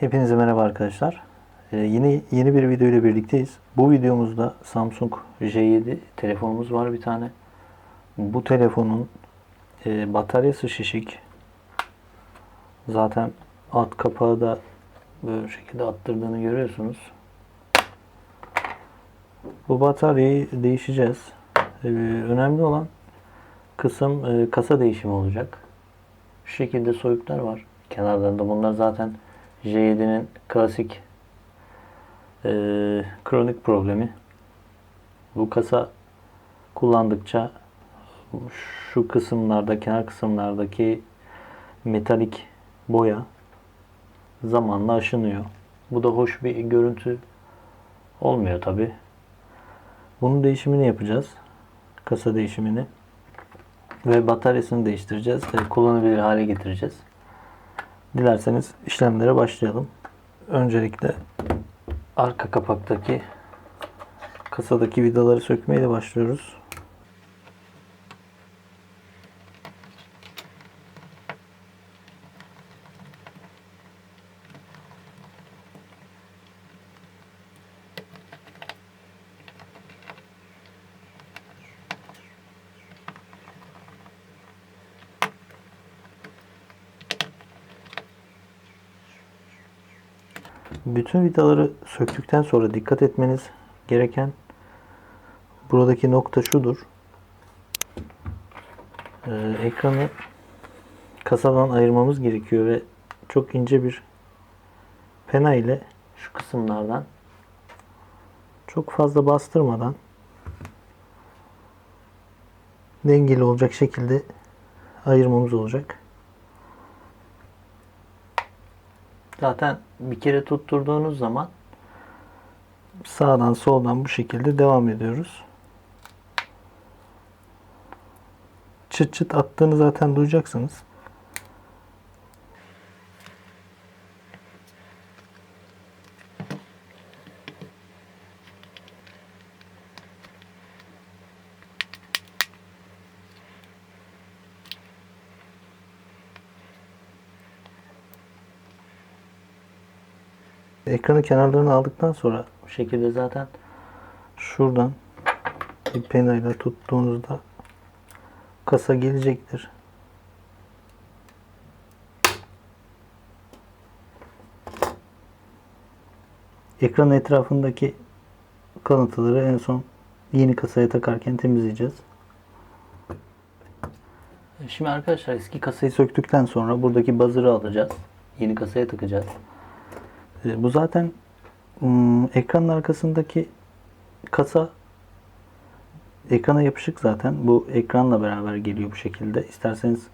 Hepinize merhaba arkadaşlar. Ee, yine yeni bir video ile birlikteyiz. Bu videomuzda Samsung J7 telefonumuz var bir tane. Bu telefonun e, bataryası şişik. Zaten alt kapağı da böyle şekilde attırdığını görüyorsunuz. Bu bataryayı değişeceğiz. Ee, önemli olan kısım e, kasa değişimi olacak. Şu şekilde soyuklar var kenarlarında. Bunlar zaten J7'nin klasik e, kronik problemi. Bu kasa kullandıkça şu kısımlarda, kenar kısımlardaki metalik boya zamanla aşınıyor. Bu da hoş bir görüntü olmuyor tabi. Bunun değişimini yapacağız. Kasa değişimini. Ve bataryasını değiştireceğiz. E, kullanabilir hale getireceğiz. Dilerseniz işlemlere başlayalım. Öncelikle arka kapaktaki kasadaki vidaları sökmeyle başlıyoruz. Bütün vidaları söktükten sonra dikkat etmeniz gereken buradaki nokta şudur. Ee, ekranı kasadan ayırmamız gerekiyor ve çok ince bir pena ile şu kısımlardan çok fazla bastırmadan dengeli olacak şekilde ayırmamız olacak. Zaten bir kere tutturduğunuz zaman sağdan soldan bu şekilde devam ediyoruz. Çıt çıt attığını zaten duyacaksınız. Ekranın kenarlarını aldıktan sonra bu şekilde zaten şuradan bir penayla tuttuğunuzda kasa gelecektir. Ekran etrafındaki kalıntıları en son yeni kasaya takarken temizleyeceğiz. Şimdi arkadaşlar eski kasayı söktükten sonra buradaki buzzer'ı alacağız. Yeni kasaya takacağız. E, Bu zaten ekranın arkasındaki kasa ekrana yapışık zaten. Bu ekranla beraber geliyor bu şekilde. İsterseniz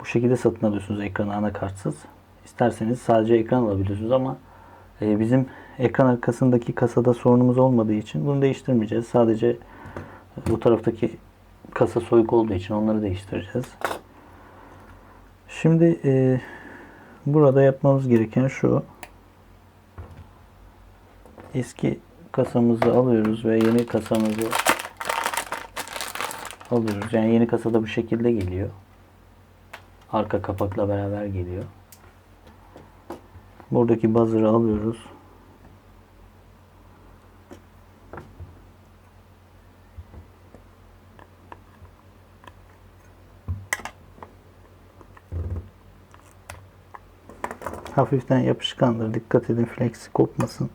bu şekilde satın alıyorsunuz ekranı anakartsız. İsterseniz sadece ekran alabiliyorsunuz ama e, bizim ekran arkasındaki kasada sorunumuz olmadığı için bunu değiştirmeyeceğiz. Sadece bu taraftaki kasa soyuk olduğu için onları değiştireceğiz. Şimdi e, burada yapmamız gereken şu eski kasamızı alıyoruz ve yeni kasamızı alıyoruz. Yani yeni kasada bu şekilde geliyor. Arka kapakla beraber geliyor. Buradaki buzzer'ı alıyoruz. Hafiften yapışkandır. Dikkat edin flexi kopmasın.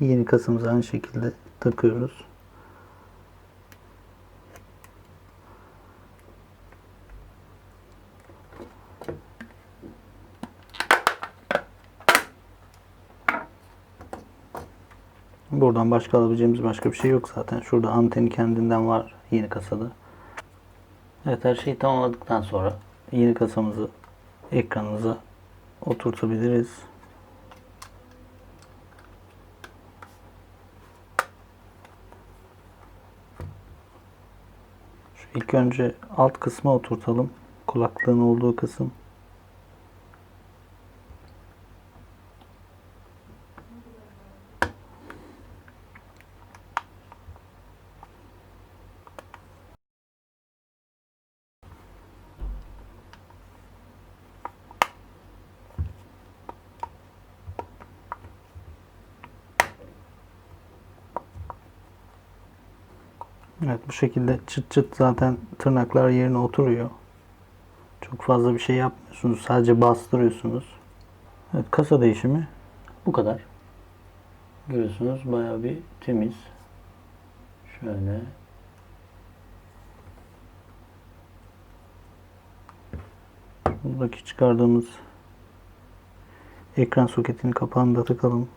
Yeni kasamızı aynı şekilde takıyoruz. Buradan başka alabileceğimiz başka bir şey yok zaten. Şurada anteni kendinden var yeni kasada. Evet her şeyi tamamladıktan sonra yeni kasamızı ekranımıza oturtabiliriz. İlk önce alt kısma oturtalım. Kulaklığın olduğu kısım. Evet bu şekilde çıt çıt zaten tırnaklar yerine oturuyor. Çok fazla bir şey yapmıyorsunuz. Sadece bastırıyorsunuz. Evet kasa değişimi bu kadar. Görüyorsunuz bayağı bir temiz. Şöyle. Buradaki çıkardığımız ekran soketinin kapağını da takalım.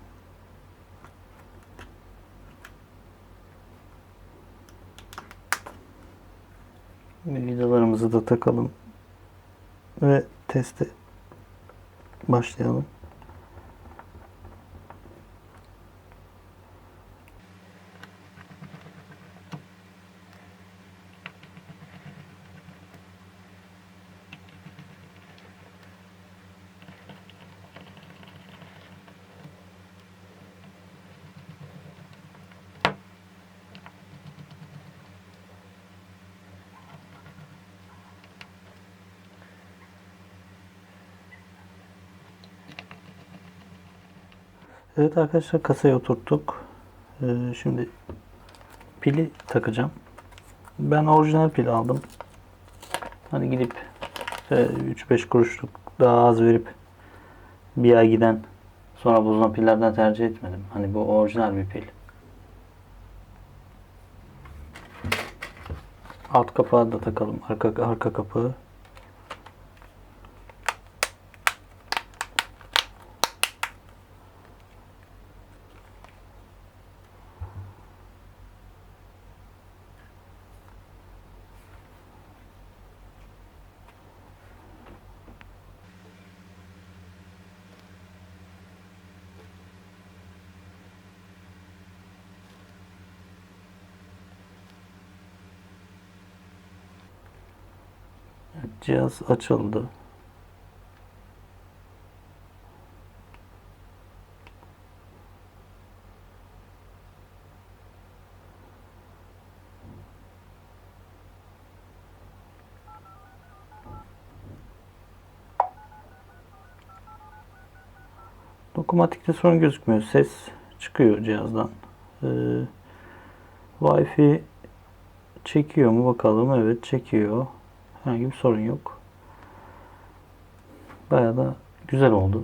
Vidalarımızı da takalım. Ve teste başlayalım. Evet arkadaşlar kasaya oturttuk. Ee, şimdi pili takacağım. Ben orijinal pil aldım. Hani gidip işte 3-5 kuruşluk daha az verip bir ay giden sonra bozulan pillerden tercih etmedim. Hani bu orijinal bir pil. Alt kapağı da takalım. Arka arka kapağı. Cihaz açıldı. Dokunmatikte sorun gözükmüyor. Ses çıkıyor cihazdan. Ee, Wi-Fi çekiyor mu bakalım. Evet çekiyor. Herhangi bir sorun yok. Bayağı da güzel oldu.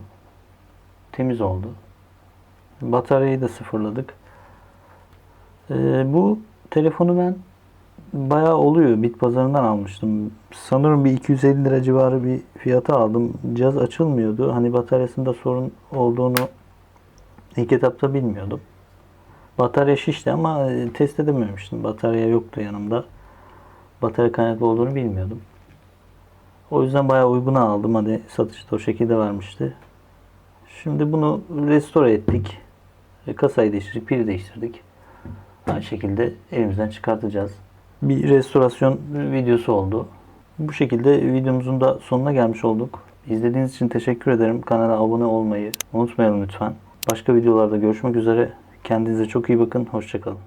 Temiz oldu. Bataryayı da sıfırladık. Ee, bu telefonu ben bayağı oluyor. Bit pazarından almıştım. Sanırım bir 250 lira civarı bir fiyata aldım. Cihaz açılmıyordu. Hani bataryasında sorun olduğunu ilk etapta bilmiyordum. Batarya şişti ama e, test edememiştim. Batarya yoktu yanımda. Batarya kaynaklı olduğunu bilmiyordum. O yüzden bayağı uyguna aldım. Hadi satıcı da o şekilde vermişti. Şimdi bunu restore ettik. E, Kasayı değiştirdik, pili değiştirdik. Aynı şekilde elimizden çıkartacağız. Bir restorasyon videosu oldu. Bu şekilde videomuzun da sonuna gelmiş olduk. İzlediğiniz için teşekkür ederim. Kanala abone olmayı unutmayalım lütfen. Başka videolarda görüşmek üzere. Kendinize çok iyi bakın. Hoşçakalın.